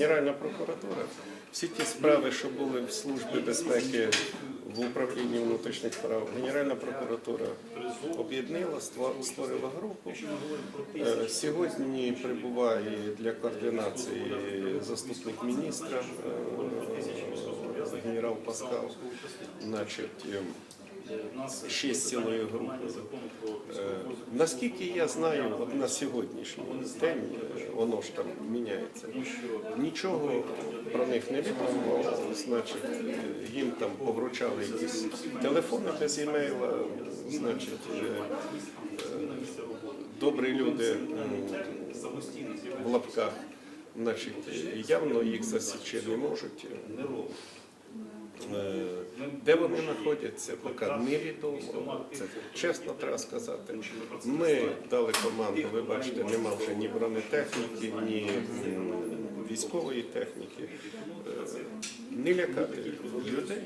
Генеральна прокуратура, всі ті справи, що були в Службі безпеки в управлінні внутрішніх справ, Генеральна прокуратура об'єднала, створила групу. Е, Сьогодні прибуває для координації заступник міністра е, генерал Паскал. Значить, з цілою групою. Е, Наскільки я знаю, от на сьогоднішній день, е, воно ж там міняється, нічого про них не відомо, значить, їм там повручали якісь телефони без імейла, значить, е, добрі люди в лапках, значить, явно їх засічити не можуть. Де вони знаходяться, поки невідомо. Це чесно треба сказати. Ми дали команду, ви бачите, нема вже ні бронетехніки, ні військової техніки. Е, Не лякати людей,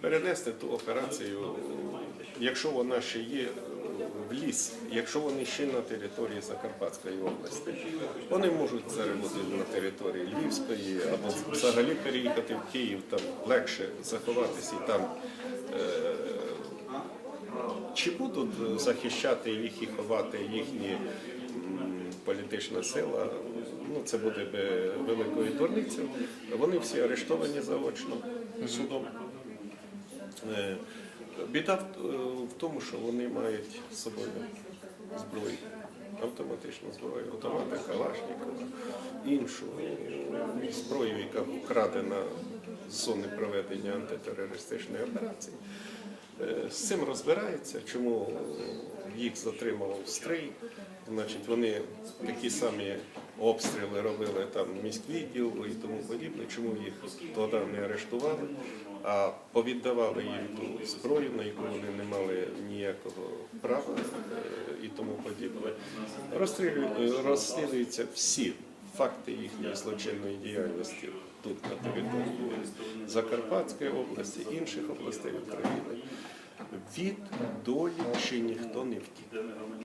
перенести ту операцію, якщо вона ще є в ліс, якщо вони ще на території Закарпатської області, вони можуть зараз бути на території Львівської або взагалі переїхати в Київ, там легше заховатися і там. Е, чи будуть захищати їх і ховати їхні політична сила? Ну це буде великою дурницею. Вони всі арештовані заочно судом. Біда в, е, в тому, що вони мають з собою зброю, автоматичну зброю, автомати Калашникова, іншу е, зброю, яка вкрадена з зони проведення антитерористичної операції. Е, З цим розбирається, чому їх затримав стрий. Значить, вони такі самі обстріли робили там міськвідділ і тому подібне. Чому їх тоді не арештували, а повіддавали їм ту зброю, на яку вони не мали ніякого права е, і тому подібне. Е, Розслідуються всі факти їхньої злочинної діяльності тут на території Закарпатської області, інших областей України. Від долі ще ніхто не втік.